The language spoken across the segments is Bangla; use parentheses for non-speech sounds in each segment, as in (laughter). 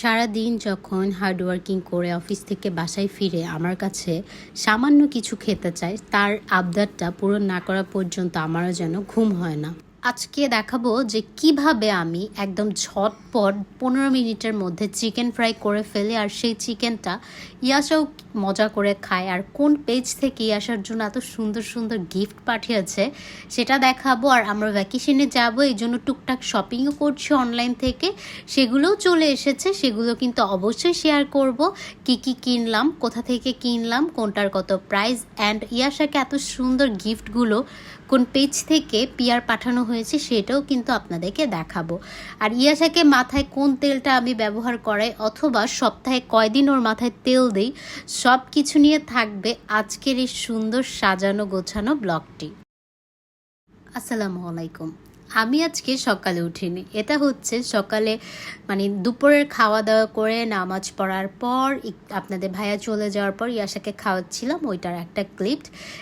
সারা দিন যখন হার্ডওয়ার্কিং করে অফিস থেকে বাসায় ফিরে আমার কাছে সামান্য কিছু খেতে চায়, তার আবদারটা পূরণ না করা পর্যন্ত আমারও যেন ঘুম হয় না। আজকে দেখাবো যে কীভাবে আমি একদম ঝটপট পনেরো মিনিটের মধ্যে চিকেন ফ্রাই করে ফেলি আর সেই চিকেনটা ইয়াসাও মজা করে খায় আর কোন পেজ থেকে ইয়াসার জন্য এত সুন্দর সুন্দর গিফট পাঠিয়েছে সেটা দেখাবো আর আমরা ভ্যাকেশনে যাব, এই জন্য টুকটাক শপিংও করছি অনলাইন থেকে। সেগুলোও চলে এসেছে, সেগুলো কিন্তু অবশ্যই শেয়ার করব। কি কি কিনলাম, কোথা থেকে কিনলাম, কোনটার কত প্রাইস অ্যান্ড ইয়াসাকে এত সুন্দর গিফটগুলো কোন পেজ থেকে পিয়ার পাঠানো হয়েছে সেটাও কিন্তু আপনাদেরকে দেখাবো। আর ইয়াশাকে মাথায় কোন তেলটা আমি ব্যবহার করাই অথবা সপ্তাহে কয়দিন ওর মাথায় তেল দিই সব কিছু নিয়ে থাকবে আজকের এই সুন্দর সাজানো গোছানো ব্লগটি। আসসালামু আলাইকুম। আমি আজকে সকালে উঠিনি। এটা হচ্ছে সকালে মানে দুপুরের খাওয়া দাওয়া করে নামাজ পড়ার পর আপনাদের ভাইয়া চলে যাওয়ার পর ইয়াশাকে খাওয়াচ্ছিলাম, ওইটার একটা ক্লিপ।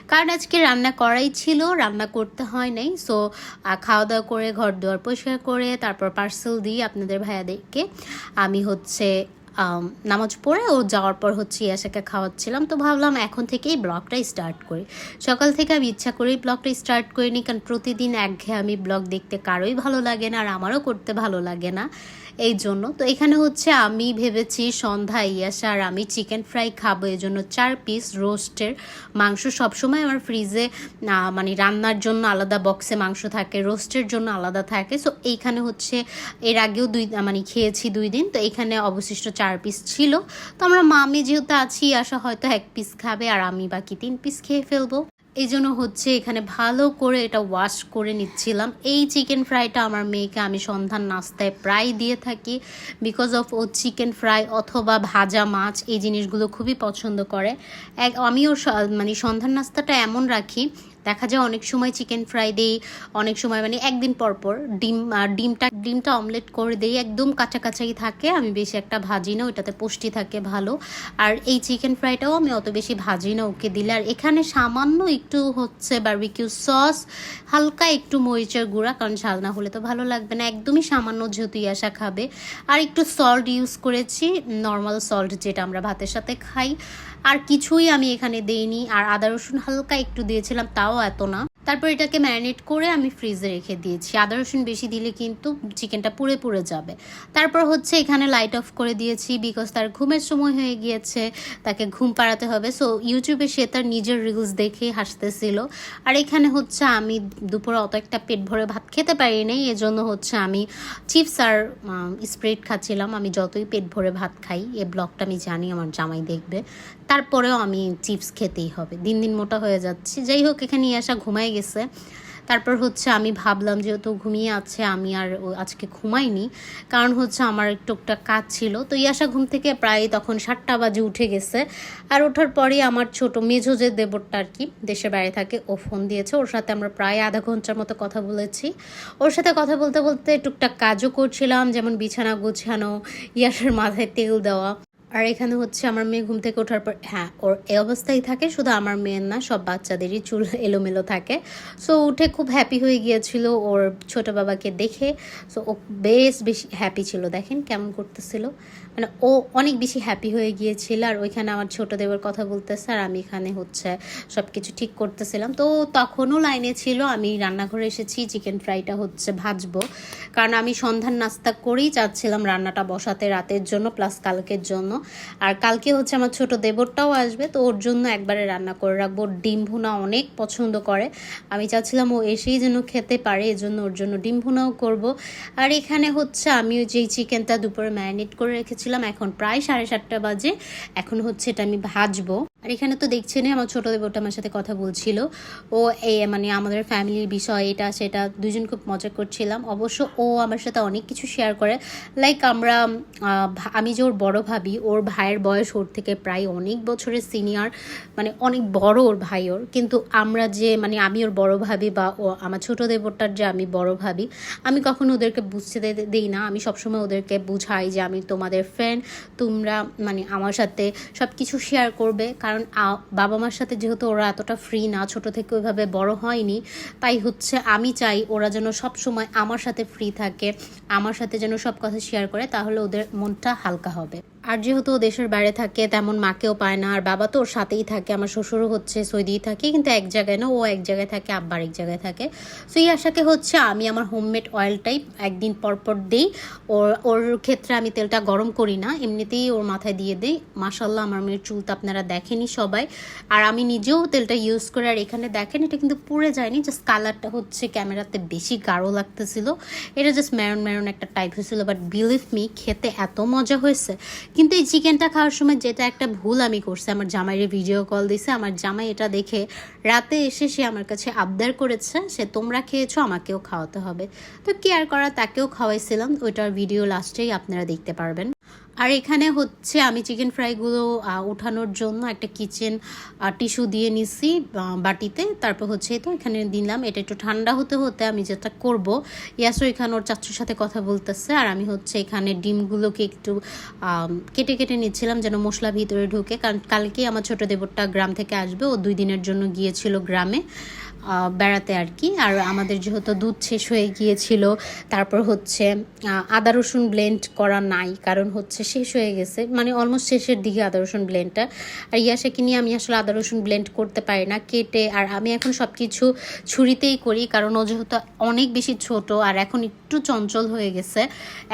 কারণ আজকে রান্না করাই ছিল, রান্না করতে হয় নাই। সো খাওয়া দাওয়া করে ঘর দুয়ার পরিষ্কার করে, তারপর পার্সেল দিয়ে আপনাদের ভাইয়াদেরকে, আমি হচ্ছে নামাজ পড়ে ও যাওয়ার পর হচ্ছে ইয়াসাকে খাওয়াচ্ছিলাম। তো ভাবলাম এখন থেকেই ব্লগটা স্টার্ট করি। সকাল থেকে আমি ইচ্ছা করেই ব্লগটা স্টার্ট করিনি, কারণ প্রতিদিন একঘেয়ে আমি ব্লগ দেখতে কারোই ভালো লাগে না আর আমারও করতে ভালো লাগে না। এই জন্য তো এখানে হচ্ছে আমি ভেবেছি সন্ধ্যা ইয়াসা আর আমি চিকেন ফ্রাই খাব। এই জন্য চার পিস রোস্টের মাংস সবসময় আমার ফ্রিজে মানে রান্নার জন্য আলাদা বক্সে মাংস থাকে রোস্টের জন্য আলাদা থাকে। সো এইখানে হচ্ছে এর আগেও দুই মানে খেয়েছি দুই দিন। তো এখানে অবশিষ্ট চার পিস ছিল। তো আমরা মামি যেহেতু আছি আসা হয়তো এক পিস খাবে আর আমি বাকি তিন পিস খেয়ে ফেলব। এই জন্য হচ্ছে এখানে ভালো করে এটা ওয়াশ করে নিচ্ছিলাম। এই চিকেন ফ্রাইটা আমার মেয়েকে আমি সন্ধান নাস্তায় প্রায় দিয়ে থাকি বিকজ অফ ও চিকেন ফ্রাই অথবা ভাজা মাছ এই জিনিসগুলো খুবই পছন্দ করে। এক মানে সন্ধান নাস্তাটা এমন রাখি দেখা যায় অনেক সময় চিকেন ফ্রাই দেই, অনেক সময় মানে একদিন পর পর ডিম, আর ডিমটা ডিমটা অমলেট করে দেই, একদম কাঁচা কাঁচাই থাকে, আমি বেশি একটা ভাজি না, ওইটাতে পুষ্টি থাকে ভালো। আর এই চিকেন ফ্রাইটাও আমি অত বেশি ভাজি না, ওকে দিলে। আর এখানে সামান্য একটু হচ্ছে বারবিকিউ সস হালকা একটু মরিচের গুঁড়া, কারণ ঝাল না হলে তো ভালো লাগবে না, একদমই সামান্য যেহেতু ইয়াসা খাবে। আর একটু সল্ট ইউজ করেছি নর্মাল সল্ট যেটা আমরা ভাতের সাথে খাই। আর কিছুই আমি এখানে দেইনি। আর আদা রসুন হালকা একটু দিয়েছিলাম, তাও এত না। তারপর এটাকে ম্যারিনেট করে আমি ফ্রিজে রেখে দিয়েছি। আদা রসুন বেশি দিলে কিন্তু চিকেনটা পুড়ে পুড়ে যাবে। তারপর হচ্ছে এখানে লাইট অফ করে দিয়েছি বিকজ তার ঘুমের সময় হয়ে গিয়েছে, তাকে ঘুম পাড়াতে হবে। সো ইউটিউবে সে তার নিজের রিলস দেখে হাসতেছিল। আর এখানে হচ্ছে আমি দুপুরে অত একটা পেট ভরে ভাত খেতে পারি নাই, এজন্য হচ্ছে আমি চিপস আর স্প্রেড খাচ্ছিলাম। আমি যতই পেট ভরে ভাত খাই, এ ব্লগটা আমি জানি, আমার জামাই দেখবে। তারপরেও আমি চিপস খেতেই হবে। দিন দিন মোটা হয়ে যাচ্ছি। যাই হোক, এখানে আসা ঘুমাই গেছে। তারপর হচ্ছে আমি ভাবলাম, যেহেতু ঘুমিয়ে আছে, আমি আর আজকে ঘুমাইনি, কারণ হচ্ছে আমার একটা কাজ ছিল। তো ইয়াসা ঘুম থেকে প্রায় তখন সাতটা বাজে উঠে গেছে। আর ওঠার পরেই আমার ছোট মেঝো যে দেবরটা আর কি দেশে বাইরে থাকে, ও ফোন দিয়েছে। ওর সাথে আমরা প্রায় আধা ঘণ্টার মতো কথা বলেছি। ওর সাথে কথা বলতে বলতে টুকটাক কাজও করছিলাম, যেমন বিছানা গোছানো ইয়াসের মাথায় তেল দেওয়া। আর এখানে হচ্ছে আমার মেয়ে ঘুম থেকে ওঠার পর হ্যাঁ ওর এ অবস্থায় থাকে, শুধু আমার মেয়ের না, সব বাচ্চাদেরই চুল (laughs) এলোমেলো থাকে। সো উঠে খুব হ্যাপি হয়ে গিয়েছিল ওর ছোট বাবাকে দেখে। সো ও বেশ বেশি হ্যাপি ছিল, দেখেন কেমন করতেছিল। মানে ও অনেক বেশি হ্যাপি হয়ে গিয়েছিল, আর ওইখানে আমার ছোট দেবের কথা বলতেছে, আর আমি এখানে হচ্ছে সব কিছু ঠিক করতেছিলাম। তো তখনও লাইনে ছিল, আমি রান্নাঘরে এসেছি চিকেন ফ্রাইটা হচ্ছে ভাজবো। কারণ আমি সন্ধ্যার নাস্তা করেই চাচ্ছিলাম রান্নাটা বসাতে রাতের জন্য প্লাস কালকের জন্য। আর কালকে হচ্ছে আমার ছোট দেবরটাও আসবে, তো ওর জন্য একবারে রান্না করে রাখব। ডিম ভুনা অনেক পছন্দ করে। আমি চাচ্ছিলাম ও এসেই যেন খেতে পারে, এজন্য ওর জন্য ডিম ভুনাও করব। আর এখানে হচ্ছে আমি ওই যেই চিকেনটা দুপুরে ম্যারিনেট করে রেখেছিলাম, এখন প্রায় সাড়ে সাতটা বাজে। এখন হচ্ছে এটা আমি ভাজবো। আর এখানে তো দেখছেনই আমার ছোট দেবরটা আমার সাথে কথা বলছিল। ও এই মানে আমাদের ফ্যামিলির বিষয়, এটা, সেটা দুজন খুব মজা করছিলাম। অবশ্য ও আমার সাথে অনেক কিছু শেয়ার করে। লাইক আমরা আমি যে ওর বড় ভাবি, ওর ভাইয়ের বয়স ওর থেকে প্রায় অনেক বছরের সিনিয়র মানে অনেক বড় ওর ভাই ওর। কিন্তু আমরা যে মানে আমি ওর বড় ভাবি বা ও আমার ছোট দেবরটার যে আমি বড় ভাবি, আমি কখনো ওদেরকে বুঝতে দেই না। আমি সবসময় ওদেরকে বুঝাই যে আমি তোমাদের ফ্রেন্ড তোমরা মানে আমার সাথে সব কিছু শেয়ার করবে। কারণ কারণ বাবা মার সাথে যেহেতু ওরা এতটা ফ্রি না, ছোট থেকে ওইভাবে বড় হয়নি, তাই হচ্ছে আমি চাই ওরা যেন সব সময় আমার সাথে ফ্রি থাকে, আমার সাথে যেন সব কথা শেয়ার করে, তাহলে ওদের মনটা হালকা হবে। আর যেহেতু দেশের বাইরে থাকে, তেমন মাকেও পায় না। আর বাবা তো ওর সাথেই থাকে, আমার শ্বশুরও হচ্ছে সৌদিই থাকে, কিন্তু এক জায়গায় না, ও এক জায়গায় থাকে, আব্বার এক জায়গায় থাকে। সো এই আশাকে হচ্ছে আমি আমার হোমমেড অয়েলটাই একদিন পর পর দিই। ওর ওর ক্ষেত্রে আমি তেলটা গরম করি না, এমনিতেই ওর মাথায় দিয়ে দিই। মাসাল্লাহ আমার মেয়ের চুল তো আপনারা দেখেনি সবাই। আর আমি নিজেও তেলটা ইউজ করে, আর এখানে দেখেন, এটা কিন্তু পুড়ে যায়নি জাস্ট কালারটা হচ্ছে ক্যামেরাতে বেশি গাঢ় লাগতেছিল। এটা জাস্ট ম্যারন ম্যারন একটা টাইপ হয়েছিল বাট বিলিভ মি খেতে এত মজা হয়েছে। কিন্তু এই চিকেনটা খাওয়ার সময় যেটা একটা ভুল আমি করছি, আমার জামাইয়ের ভিডিও কল দিছে, আমার জামাই এটা দেখে রাতে এসে সে আমার কাছে আবদার করেছে, সে তোমরা খেয়েছো, আমাকেও খাওয়াতে হবে। তো কেয়ার করা, তাকেও খাওয়াইছিলাম, ওইটার ভিডিও লাস্টেই আপনারা দেখতে পারবেন। আর এখানে হচ্ছে আমি চিকেন ফ্রাইগুলো আহ, ওঠানোর জন্য একটা কিচেন টিস্যু দিয়ে নিছি বাটিতে। তারপর হচ্ছে তো এখানে দিলাম। এটা একটু ঠান্ডা হতে হতে আমি যেটা করব ইয়াসো এখানে ওর চাচুর সাথে কথা বলতেছে। আর আমি হচ্ছে এখানে ডিমগুলোকে একটু কেটে কেটে নিচ্ছিলাম যেন মশলা ভিতরে ঢুকে। কারণ কালকেই আমার ছোট দেবরটা গ্রাম থেকে আসবে। ও দুই দিনের জন্য গিয়েছিল গ্রামে। বেড়াতে আর কি। আর আমাদের যেহেতু দুধ শেষ হয়ে গিয়েছিল, তারপর হচ্ছে আদা রসুন ব্লেন্ড করা নাই, কারণ হচ্ছে শেষ হয়ে গেছে। মানে অলমোস্ট শেষের দিকে আদা রসুন ব্লেন্ডটা আর ইয়াসাকে নিয়ে আমি আসলে আদা রসুন ব্লেন্ড করতে পারি না, কেটে, আর আমি এখন সব কিছু ছুরিতেই করি, কারণ ও যেহেতু অনেক বেশি ছোট, আর এখন একটু চঞ্চল হয়ে গেছে।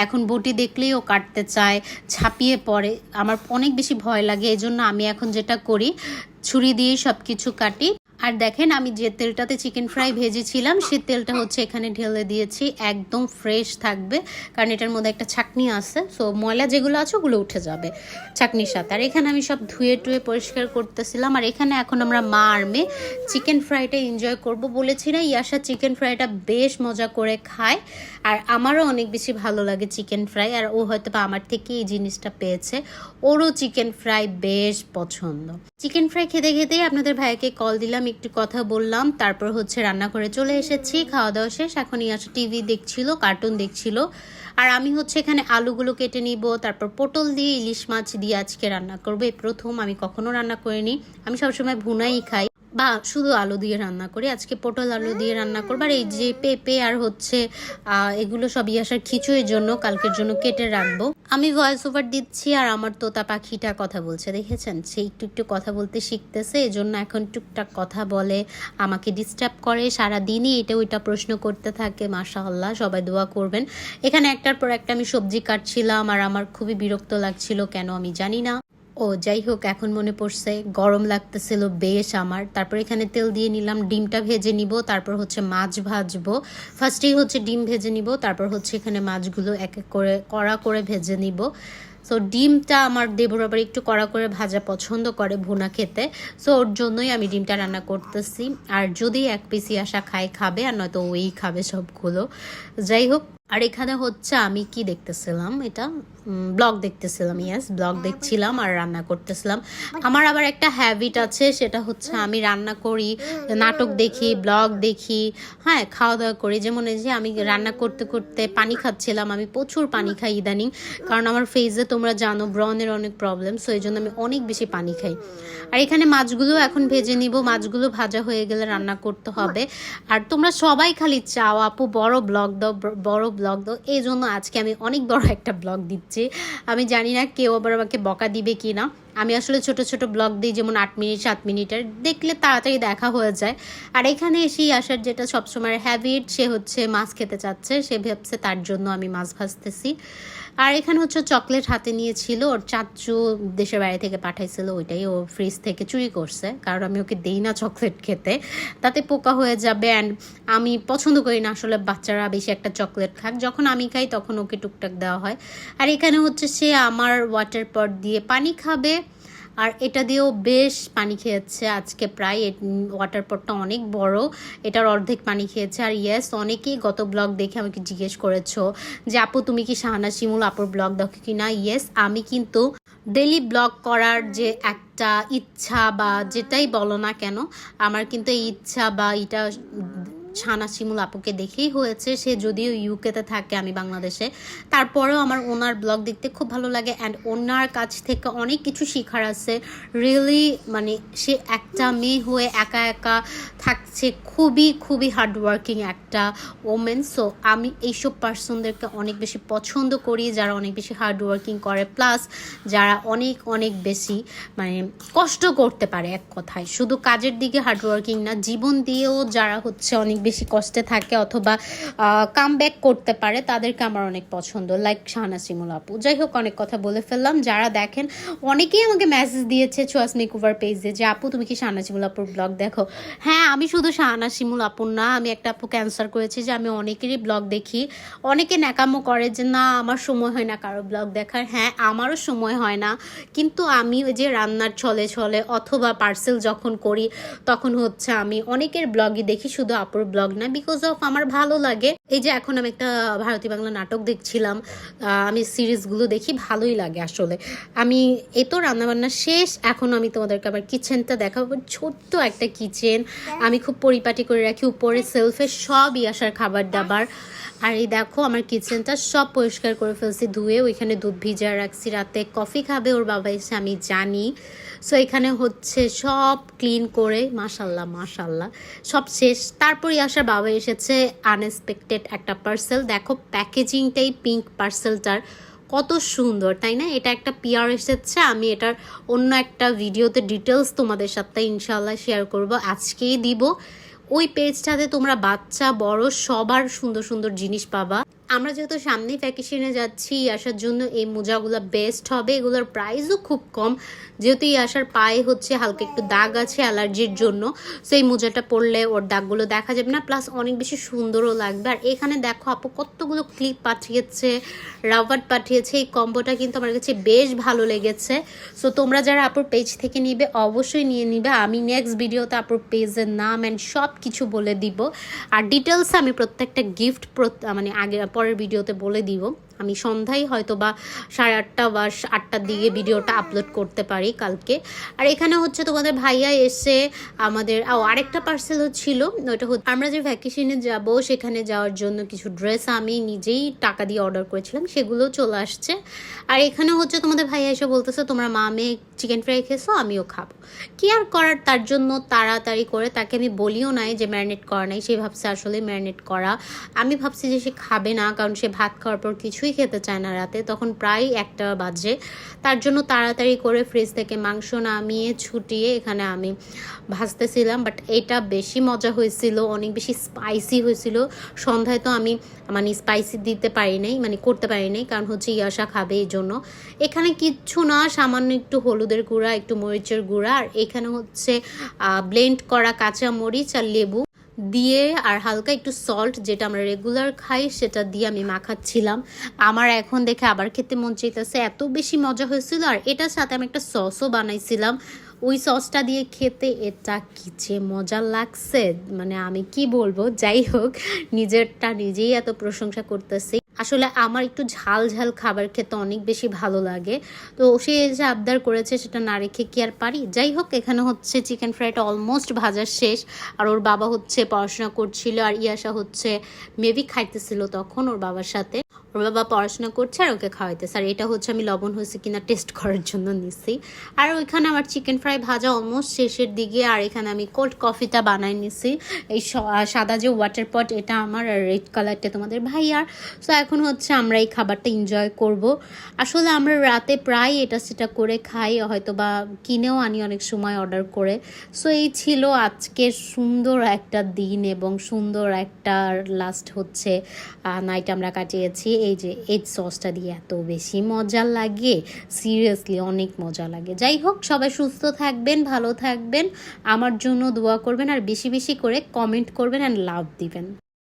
এখন বটি দেখলেই ও কাটতে চায়, ছাপিয়ে পড়ে। আমার অনেক বেশি ভয় লাগে এই জন্য আমি এখন যেটা করি, ছুরি দিয়ে সব কিছু কাটি। আর দেখেন, আমি যে তেলটাতে চিকেন ফ্রাই ভেজেছিলাম, সে তেলটা হচ্ছে এখানে ঢেলে দিয়েছি। একদম ফ্রেশ থাকবে, কারণ এটার মধ্যে একটা ছাকনি আছে। সো ময়লা যেগুলো আছে, ওগুলো উঠে যাবে ছাকনির সাথে। আর এখানে আমি সব ধুয়ে টুয়ে পরিষ্কার করতেছিলাম। আর এখানে এখন আমরা মা আর মেয়ে চিকেন ফ্রাইটা এনজয় করব বলেছি না। ইয়াসা চিকেন ফ্রাইটা বেশ মজা করে খায়। আর আমারও অনেক বেশি ভালো লাগে চিকেন ফ্রাই, আর ও হয়তো বা আমার থেকে এই জিনিসটা পেয়েছে। ওরও চিকেন ফ্রাই বেশ পছন্দ। চিকেন ফ্রাই খেতে খেতেই আপনাদের ভাইকে কল দিলাম, একটু কথা বললাম, তারপর হচ্ছে রান্না করে চলে এসেছি খাওয়া দাওয়া শেষ এখন ইয়াসা টিভি দেখছিল, কার্টুন দেখছিল। আর আমি হচ্ছে এখানে আলুগুলো কেটে নিব, তারপর পটল দিয়ে ইলিশ মাছ দিয়ে আজকে রান্না করব। এই প্রথম, আমি কখনো রান্না করিনি। আমি সবসময় ভুনাই খাই। বা শুধু আলু দিয়ে রান্না করি। আজকে পটল আলু দিয়ে রান্না করব। আর এই যে পেঁপে আর হচ্ছে এগুলো সব ইয়াসার খিচুড়ির জন্য কালকের জন্য কেটে রাখব। আমি ভয়েস ওভার দিচ্ছি আর আমার তোতা পাখিটা কথা বলছে, দেখেছেন? সে একটু একটু কথা বলতে শিখতেছে, এজন্য এখন টুকটাক কথা বলে, আমাকে ডিস্টার্ব করে। সারা দিনই এটা ওইটা প্রশ্ন করতে থাকে, মাশাআল্লাহ, সবাই দোয়া করবেন। এখানে একটার পর একটা আমি সবজি কাটছিলাম, আর আমার খুবই বিরক্ত লাগছিল, কেন আমি জানি না। ও যাই হোক, এখন মনে পড়ছে, গরম লাগতেছিল বেশ আমার। তারপর এখানে তেল দিয়ে নিলাম, ডিমটা ভেজে নিব, তারপর হচ্ছে মাছ ভাজবো। ফার্স্টেই হচ্ছে ডিম ভেজে নিব, তারপর হচ্ছে এখানে মাছগুলো এক এক করে কড়া করে ভেজে নিব। সো ডিমটা আমার দেবর আবার একটু কড়া করে ভাজা পছন্দ করে ভুনা খেতে। সো ওর জন্যই আমি ডিমটা রান্না করতেছি। আর যদি এক পিসি আসা খায়, খাবে, আর নয়তো ওই খাবে সবগুলো। যাই হোক আর এখানে হচ্ছে আমি কি দেখতেছিলাম? এটা ব্লগ দেখতেছিলাম ইয়াস ব্লগ দেখছিলাম আর রান্না করতেছিলাম। আমার আবার একটা হ্যাবিট আছে সেটা হচ্ছে আমি রান্না করি নাটক দেখি ব্লগ দেখি হ্যাঁ খাওয়া দাওয়া করি। যেমন এই যে আমি রান্না করতে করতে পানি খাচ্ছিলাম আমি প্রচুর পানি খাই ইদানিং। কারণ আমার ফেসে তোমরা জানো ব্রনের অনেক প্রবলেম সো এই জন্য আমি অনেক বেশি পানি খাই। আর এখানে মাছগুলো এখন ভেজে নিব মাছগুলো ভাজা হয়ে গেলে রান্না করতে হবে। আর তোমরা সবাই খালি চাও আপু বড় ব্লগ দাও বড় ব্লগ দো এই জন্য আজকে আমি অনেক বড় একটা ব্লগ দিচ্ছি। আমি জানি না কেউ আবার আমাকে বকা দিবে কি না আমি আসলে ছোট ছোট ব্লগ দিই, যেমন আট মিনিট, সাত মিনিটের। দেখলে তাড়াতাড়ি দেখা হয়ে যায়। আর এখানে এসেই আসার যেটা সবসময় হ্যাবিট সে হচ্ছে মাছ খেতে চাচ্ছে। সে ভাবছে তার জন্য আমি মাছ ভাজতেছি। আর এখানে হচ্ছে চকলেট হাতে নিয়েছিল। ওর চাচু দেশের বাইরে থেকে পাঠাইছিল, ওইটাই ও ফ্রিজ থেকে চুরি করছে। কারণ আমি ওকে দেই না চকলেট খেতে। তাতে পোকা হয়ে যাবে অ্যান্ড আমি পছন্দ করি না আসলে বাচ্চারা বেশি একটা চকলেট খাক। যখন আমি খাই তখন ওকে টুকটাক দেওয়া হয়। আর এখানে হচ্ছে সে আমার ওয়াটার পট দিয়ে পানি খাবে। আর এটা দিয়েও বেশ পানি খেয়েছে আজকে প্রায়। ওয়াটার পটটা অনেক বড়, এটার অর্ধেক পানি খেয়েছে। আর ইয়েস অনেকেই গত ব্লগ দেখে আমাকে জিজ্ঞেস করেছ যে, আপু, তুমি কি শাহানা শিমুল আপুর ব্লগ দেখো কি না ইয়েস আমি কিন্তু ডেলি ব্লগ করার যে একটা ইচ্ছা বা যেটাই বলো না কেন, আমার কিন্তু এই ইচ্ছা বা এটা ছানা শিমুল আপুকে দেখেই হয়েছে। সে যদিও ইউকেতে থাকে, আমি বাংলাদেশে। তারপরেও আমার ওনার ব্লগ দেখতে খুব ভালো লাগে অ্যান্ড ওনার কাছ থেকে অনেক কিছু শেখার আছে। রিয়েলি মানে সে একটা মেয়ে হয়ে একা একা থাকছে, খুবই খুবই হার্ডওয়ার্কিং একটা ওমেন সো আমি এইসব পার্সনদেরকে অনেক বেশি পছন্দ করি, যারা অনেক বেশি হার্ডওয়ার্কিং করে। প্লাস যারা অনেক অনেক বেশি মানে কষ্ট করতে পারে এক কথায়। শুধু কাজের দিকে হার্ডওয়ার্কিং না, জীবন দিয়েও যারা হচ্ছে অনেক বেশি কষ্টে থাকে অথবা কাম ব্যাক করতে পারে, তাদেরকে আমার অনেক পছন্দ। লাইক শাহানা শিমুল আপু। যাই হোক, অনেক কথা বলে ফেললাম। যারা দেখেন, অনেকেই আমাকে মেসেজ দিয়েছে চুয়াস মেকওভার পেজে যে, আপু, তুমি কি শাহানা শিমুল আপুর ব্লগ দেখো? হ্যাঁ আমি শুধু শাহানা শিমুল আপুর না, আমি একটা আপুকে অ্যান্সার করেছি যে, আমি অনেকেরই ব্লগ দেখি। অনেকে ন্যাকামো করে যে, না, আমার সময় হয় না কারও ব্লগ দেখার। হ্যাঁ আমারও সময় হয় না। কিন্তু আমি ওই যে, রান্নার ছলে ছলে অথবা পার্সেল যখন করি, তখন হচ্ছে আমি অনেকের ব্লগই দেখি, শুধু আপুর ব্লগ না বিকজ অফ আমার ভালো লাগে। এই যে এখন আমি একটা ভারতীয় বাংলা নাটক দেখছিলাম আমি সিরিজগুলো দেখি, ভালোই লাগে আসলে। আমি এই তো রান্নাবান্না শেষ, এখন আমি তোমাদেরকে আবার কিচেনটা দেখাবো। ছোট্ট একটা কিচেন, আমি খুব পরিপাটি করে রাখি, উপরে সেলফে সবই আসার খাবার দাবার। আর এই দেখো, আমার কিচেনটা সব পরিষ্কার করে ফেলছি, ধুয়ে ওইখানে দুধ ভিজা রাখছি, রাতে কফি খাবে ওর বাবা এসে, আমি জানি। সো এখানে হচ্ছে সব ক্লিন করে, মাশাল্লাহ মাশাল্লাহ, সব শেষ। তারপরে আসার বাবা এসেছে আনএক্সপেক্টেড একটা পার্সেল দেখো প্যাকেজিংটাই পিঙ্ক পার্সেলটার কত সুন্দর, তাই না? এটা একটা পিয়ার এসেছে, আমি এটার অন্য একটা ভিডিওতে ডিটেলস তোমাদের সাথে ইনশাল্লাহ শেয়ার করব। আজকেই দিব। ওই পেজটাতে তোমরা বাচ্চা, বড়, সবার সুন্দর সুন্দর জিনিস পাবা। আমরা যেহেতু সামনেই ভ্যাকেশনে যাচ্ছি আসার জন্য এই মোজাগুলো বেস্ট হবে, এগুলোর প্রাইসও খুব কম। যেহেতু এই আসার পায়ে হচ্ছে হালকা একটু দাগ আছে অ্যালার্জির জন্য সো এই মোজাটা পরলে ওর দাগগুলো দেখা যাবে না প্লাস অনেক বেশি সুন্দরও লাগবে। আর এখানে দেখো আপু কতগুলো ক্লিপ পাঠিয়েছে রাবার পাঠিয়েছে, এই কম্বোটা কিন্তু আমার কাছে বেশ ভালো লেগেছে। সো তোমরা যারা আপুর পেজ থেকে নিবে, অবশ্যই নিয়ে নিবে। আমি নেক্সট ভিডিওতে আপুর পেজের নাম অ্যান্ড সব কিছু বলে দিব। আর ডিটেলস আমি প্রত্যেকটা গিফট মানে আগে পরের ভিডিওতে বলে দিব। আমি সন্ধ্যায় হয়তো বা সাড়ে আটটা বা আটটার দিকে ভিডিওটা আপলোড করতে পারি কালকে। আর এখানে হচ্ছে তোমাদের ভাইয়া এসে আমাদের আরেকটা পার্সেল ছিল ওটা হচ্ছে আমরা যে ভ্যাকেশনে যাব সেখানে যাওয়ার জন্য কিছু ড্রেস আমি নিজেই টাকা দিয়ে অর্ডার করেছিলাম, সেগুলো চলে আসছে। আর এখানে হচ্ছে তোমাদের ভাইয়া এসে বলতেছে, তোমরা মা মেয়ে চিকেন ফ্রাই খেয়েছো, আমিও খাব। কি আর করার, তার জন্য তাড়াতাড়ি করে তাকে আমি বলিও নাই যে ম্যারিনেট করা নাই, সে ভাবছে আসলে ম্যারিনেট করা। আমি ভাবছি যে সে খাবে না, কারণ সে ভাত খাওয়ার পর কিছুই খেতে চায় না রাতে। তখন প্রায় একটা বাজে। তার জন্য তাড়াতাড়ি করে ফ্রিজ থেকে মাংস নামিয়ে ছুটিয়ে এখানে আমি ভাজতেছিলাম বাট এটা বেশি মজা হয়েছিল, অনেক বেশি স্পাইসি হয়েছিল। সন্ধ্যায় তো আমি মানে স্পাইসি দিতে পারি নাই মানে করতে পারি নাই, কারণ হচ্ছে ইয়াসা খাবে এই জন্য। এখানে কিচ্ছু না, সামান্য একটু হলুদের গুঁড়া, একটু মরিচের গুঁড়া, আর এখানে হচ্ছে ব্লেন্ড করা কাঁচা মরিচ আর লেবু। দিয়ে আর হালকা একটু সল্ট যেটা আমরা রেগুলার খাই, সেটা দিয়ে আমি মাখাচ্ছিলাম। আমার এখন দেখে আবার খেতে মন চাইতেছে, এত বেশি মজা হয়েছিল। আর এটার সাথে আমি একটা সসও বানাইছিলাম। ওই সসটা দিয়ে খেতে এটা কি যে মজা লাগছে। মানে আমি কি বলব? যাই হোক, নিজেরটা নিজেই এত প্রশংসা করতেছি। আসলে আমার একটু ঝাল ঝাল খাবার খেতে অনেক বেশি ভালো লাগে। তো সে যে আবদার করেছে সেটা না রেখে কি আর পারি? যাই হোক, এখানে হচ্ছে চিকেন ফ্রাইটা অলমোস্ট ভাজার শেষ। আর ওর বাবা হচ্ছে পড়াশোনা করছিল আর ইয়াসা হচ্ছে মেবি খাইতেছিল তখন ওর বাবার সাথে। ওর বাবা পড়াশোনা করছে আর ওকে খাওয়াইতেছে। আর এটা হচ্ছে আমি লবণ হয়েছে কিনা টেস্ট করার জন্য নিছি। আর ওইখানে আমার চিকেন ফ্রাই ভাজা অলমোস্ট শেষের দিকে। আর এখানে আমি কোল্ড কফিটা বানাই নিছি। এই সাদা যে ওয়াটার পট এটা আমার আর রেড কালারটা তোমাদের ভাইয়ার। সো এখন হচ্ছে আমরা এই খাবারটা এনজয় করব। আসলে আমরা রাতে প্রায় এটা সেটা করে খাই হয়তো বা কিনেও আনি অনেক সময় অর্ডার করে। সো এই ছিল আজকের সুন্দর একটা দিন এবং সুন্দর একটা লাস্ট হচ্ছে নাইট আমরা কাটিয়েছি। এই যে এজ সসটা দিয়ে এত বেশি মজা লাগে সিরিয়াসলি অনেক মজা লাগে। যাই হোক, সবাই সুস্থ থাকবেন, ভালো থাকবেন, আমার জন্য দোয়া করবেন আর বেশি বেশি করে কমেন্ট করবেন অ্যান্ড লাভ দিবেন।